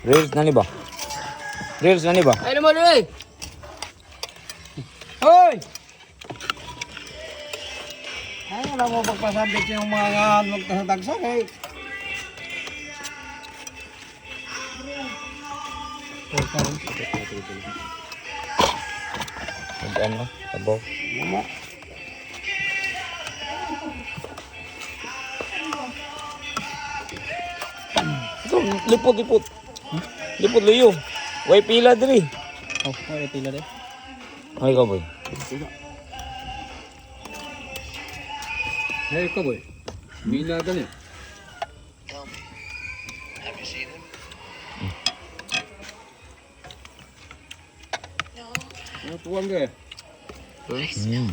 Reels na ni ba? Reels na ni ba? Ay naman eh. Hoy! Ay, wala mo pagpasabit yung mga magtasatagsak eh. Mag ano? Tabaw. Mama. Ito, Hmm? Di po. Way pila diri. Oh, way pila diri. Ah, Ay ka boy. Ay ka boy. Mina Mila dali. Ano tuwang ka eh? Hmm.